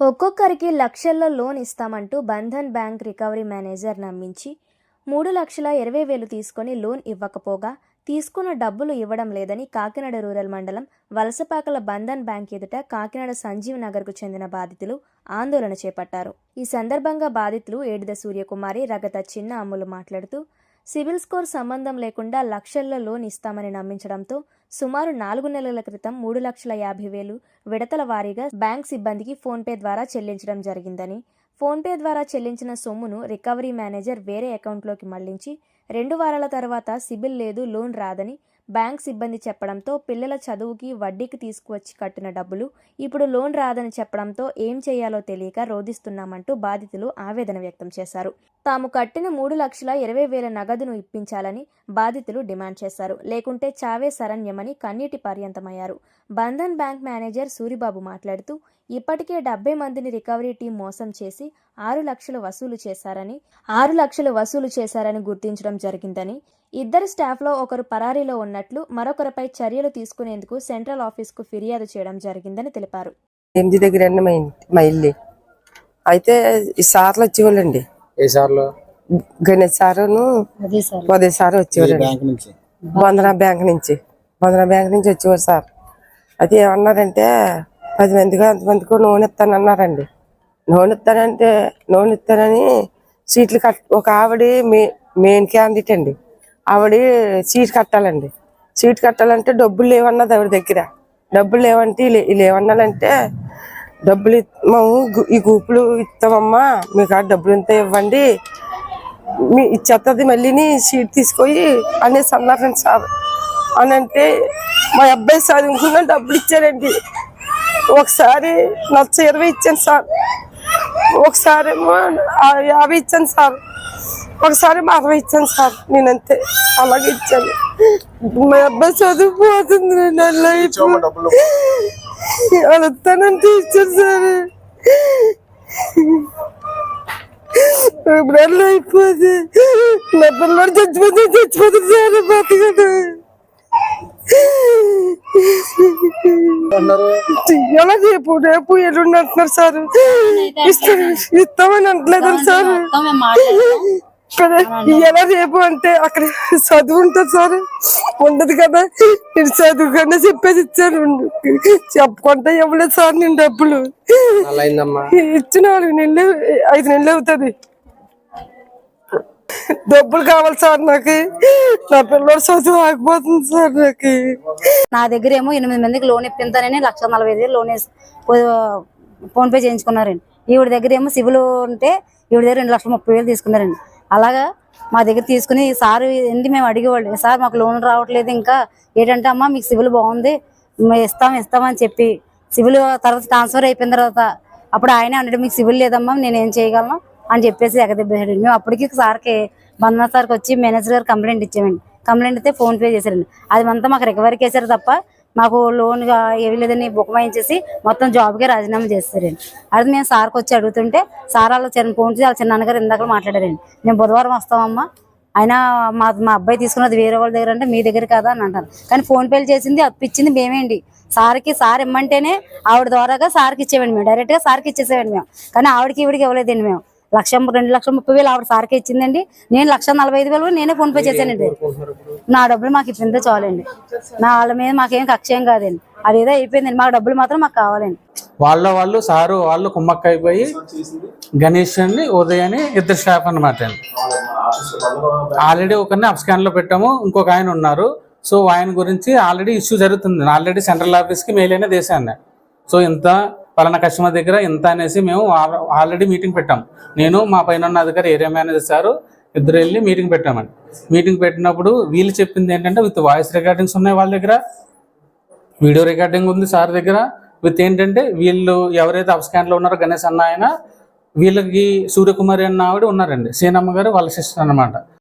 ఒక్కొక్కరికి లక్షల్లో లోన్ ఇస్తామంటూ బంధన్ బ్యాంక్ రికవరీ మేనేజర్ నమ్మించి మూడు లక్షల ఇరవై వేలు తీసుకొని లోన్ ఇవ్వకపోగా తీసుకున్న డబ్బులు ఇవ్వడం లేదని కాకినాడ రూరల్ మండలం వలసపాకల బంధన్ బ్యాంక్ ఎదుట కాకినాడ సంజీవ్ నగర్కు చెందిన బాధితులు ఆందోళన చేపట్టారు. ఈ సందర్భంగా బాధితులు ఏడిద సూర్యకుమారి రగత చిన్న అమ్ములు మాట్లాడుతూ సివిల్ స్కోర్ సంబంధం లేకుండా లక్షల్లో లోన్ ఇస్తామని నమ్మించడంతో సుమారు నాలుగు నెలల క్రితం మూడు లక్షల యాభై వేలు విడతల వారీగా బ్యాంక్ సిబ్బందికి ఫోన్పే ద్వారా చెల్లించడం జరిగిందని ఫోన్పే ద్వారా చెల్లించిన సొమ్మును రికవరీ మేనేజర్ వేరే అకౌంట్లోకి మళ్ళించి రెండు వారాల తర్వాత సిబిల్ లేదు లోన్ రాదని బ్యాంక్ సిబ్బంది చెప్పడంతో పిల్లల చదువుకి వడ్డీకి తీసుకువచ్చి కట్టిన డబ్బులు ఇప్పుడు లోన్ రాదని చెప్పడంతో ఏం చేయాలో తెలియక రోధిస్తున్నామంటూ బాధితులు ఆవేదన వ్యక్తం చేశారు. తాము కట్టిన మూడు లక్షల ఇరవై వేల నగదును ఇప్పించాలని బాధితులు డిమాండ్ చేశారు. లేకుంటే చావే శరణ్యమని కన్నీటి పర్యంతమయ్యారు. బంధన్ బ్యాంక్ మేనేజర్ సూరిబాబు మాట్లాడుతూ ఇప్పటికే డెబ్బై మందిని రికవరీ టీం మోసం చేసి ఆరు లక్షలు వసూలు చేశారని ఆరు లక్షలు వసూలు చేశారని గుర్తించడం జరిగిందని ఇద్దరు స్టాఫ్లో ఒకరు పరారీలో ఉన్నట్లు మరొకరిపై చర్యలు తీసుకునేందుకు సెంట్రల్ ఆఫీస్కు ఫిర్యాదు చేయడం జరిగిందని తెలిపారు. ఎనిమిది దగ్గర మా ఇల్లు. అయితే ఈ సార్లు వచ్చేవాళ్ళండి. ఏ సార్లు? గణేష్ సారును ఉదయ్ సార్. నుంచి? బంధన బ్యాంక్ నుంచి. బంధన బ్యాంక్ నుంచి వచ్చేవారు సార్. అయితే ఏమన్నారంటే పది మందిగా అంతమందికి నూనె ఇస్తానన్నారండి నూనె ఇస్తానంటే నూనె ఇస్తానని సీట్లు కట్ ఒక ఆవిడ మే మెయిన్ క్యాండిడేట్ అండి. ఆవిడ సీట్ కట్టాలండి. సీట్ కట్టాలంటే డబ్బులు లేవన్నది ఆవిడ దగ్గర? డబ్బులు లేవంటే లేవన్నాలంటే డబ్బులు మేము ఈ గ్రూపులు ఇస్తామమ్మా మీకు ఆ డబ్బులు ఎంత ఇవ్వండి. మీ ఇచ్చేస్తుంది మళ్ళీని సీట్ తీసుకొని అనేసి అన్నారు సార్ అని అంటే మా అబ్బాయి చదువుకున్న డబ్బులు ఇచ్చారండి. ఒకసారి నచ్చ ఇరవై ఇచ్చాను సార్. ఒకసారి యాభై ఇచ్చాను సార్. ఒకసారి మా అరవై ఇచ్చాను సార్. నేనంతే అలాగే ఇచ్చాను. మా అబ్బాయి చదువుపోతుంది నెల డబ్బులు. వాళ్ళు వస్తానంటే ఇచ్చారు సార్. అలా అయిపోతే నా పిల్లడు చచ్చిపోతే చచ్చిపోతుంది సార్ బతకడు. ఎలా రేపు రేపు ఎల్లుండి అంటున్నారు సార్. ఇస్తాం ఇస్తామని అంటలేదండి సార్? ఎలా రేపు అంటే అక్కడ చదువు ఉంటుంది సార్. ఉండదు కదా. నేను చదువుకుండా చెప్పేసి ఇచ్చాను చెప్పకుండా ఇవ్వలేదు సార్ నేను డబ్బులు. ఇచ్చిన నాలుగు నెలలు ఐదు నెలలు అవుతుంది. డబ్బులు కావాలి సార్ నాకు. నా పిల్లడు చదువు ఆగిపోతుంది సార్ నాకు. నా దగ్గర ఏమో ఎనిమిది మందికి లోన్ ఇప్పించానని లక్ష నలభై ఐదు వేలు లోన్ వేసి ఫోన్ పే చేయించుకున్నారండి. ఈవిడ దగ్గర ఏమో సివిల్ ఉంటే ఈవిడ దగ్గర రెండు లక్షల ముప్పై వేలు తీసుకున్నారండి. అలాగా మా దగ్గర తీసుకుని సార్ ఏంటి మేము అడిగేవాళ్ళు. సార్ మాకు లోన్ రావట్లేదు ఇంకా. ఏంటంటే అమ్మా మీకు సివిల్ బాగుంది. మేము ఇస్తాం ఇస్తామని చెప్పి సివిల్ తర్వాత ట్రాన్స్ఫర్ అయిపోయిన తర్వాత అప్పుడు ఆయన అన్నాడు మీకు సివిల్ లేదమ్మా నేను ఏం చేయగలను? అని చెప్పేసి ఎగదెబ్బేశాడు. మేము అప్పటికి సార్కి బంధన సార్కి వచ్చి మేనేజర్ గారు కంప్లైంట్ ఇచ్చామండి. కంప్లైంట్ అయితే ఫోన్ పే చేశారండి. అది అంతా మాకు రికవరీ చేశారు తప్ప మాకు లోన్ ఏమి లేదని బుకమాయించేసి మొత్తం జాబ్కే రాజీనామా చేస్తారండి. అది మేము సార్కి వచ్చి అడుగుతుంటే సార్ వాళ్ళు చిన్న ఫోన్ చేసి వాళ్ళ చిన్నాన్నగారు ఇందాక మాట్లాడారండి. మేము బుధవారం వస్తామమ్మా. అయినా మా మా అబ్బాయి తీసుకున్నది వేరే వాళ్ళ దగ్గర అంటే మీ దగ్గర కదా? అని అంటారు. కానీ ఫోన్ పేలు చేసింది అప్పిచ్చింది మేమేండి. సార్కి సార్ ఇమ్మంటేనే ఆవిడ ద్వారాగా సార్కి ఇచ్చేవండి మేము. డైరెక్ట్గా సార్కి ఇచ్చేసేవండి మేము. కానీ ఆవిడకి ఈవిడికి ఇవ్వలేదండి మేము. లక్ష రెండు లక్షల ముప్పై వేలు ఆవిడ సార్కి ఇచ్చిందండి. నేను లక్ష నలభై ఐదు వేలు కూడా నేనే ఫోన్ పే చేశానండి. నా డబ్బులు మాకు ఇచ్చిందే చాలండి. నా వాళ్ళ మీద మాకేం కక్ష కాదండి. అదేదో అయిపోయిందండి. మాకు డబ్బులు మాత్రం మాకు కావాలండి. వాళ్ళ వాళ్ళు సారు వాళ్ళు కుమ్మక్క అయిపోయి గణేష్ అని ఉదయని ఇద్దరు స్టాఫ్ అనమాట ఆల్రెడీ ఒకరిని అప్స్కాన్లో పెట్టాము ఇంకొక ఆయన ఉన్నారు. సో ఆయన గురించి ఆల్రెడీ ఇష్యూ జరుగుతుంది. ఆల్రెడీ సెంట్రల్ ఆఫీస్కి మెయిల్ అయినా చేశాను. సో ఇంత పలానా కస్టమర్ దగ్గర ఇంత అనేసి మేము ఆల్రెడీ మీటింగ్ పెట్టాం. నేను మా పైన ఉన్న అధికారి ఏరియా మేనేజర్ సారు ఇద్దరు వెళ్ళి మీటింగ్ పెట్టామండి. మీటింగ్ పెట్టినప్పుడు వీళ్ళు చెప్పింది ఏంటంటే విత్ వాయిస్ రికార్డింగ్స్ ఉన్నాయి వాళ్ళ దగ్గర వీడియో రికార్డింగ్ ఉంది సార్ దగ్గర. విత్ ఏంటంటే వీళ్ళు ఎవరైతే అప్స్కాన్ ఉన్నారో గణేష్ అన్న ఆయన వీళ్ళకి సూర్యకుమారి అన్న ఆవిడ ఉన్నారండి. సీనమ్మ గారు వాళ్ళ సిస్టర్ అనమాట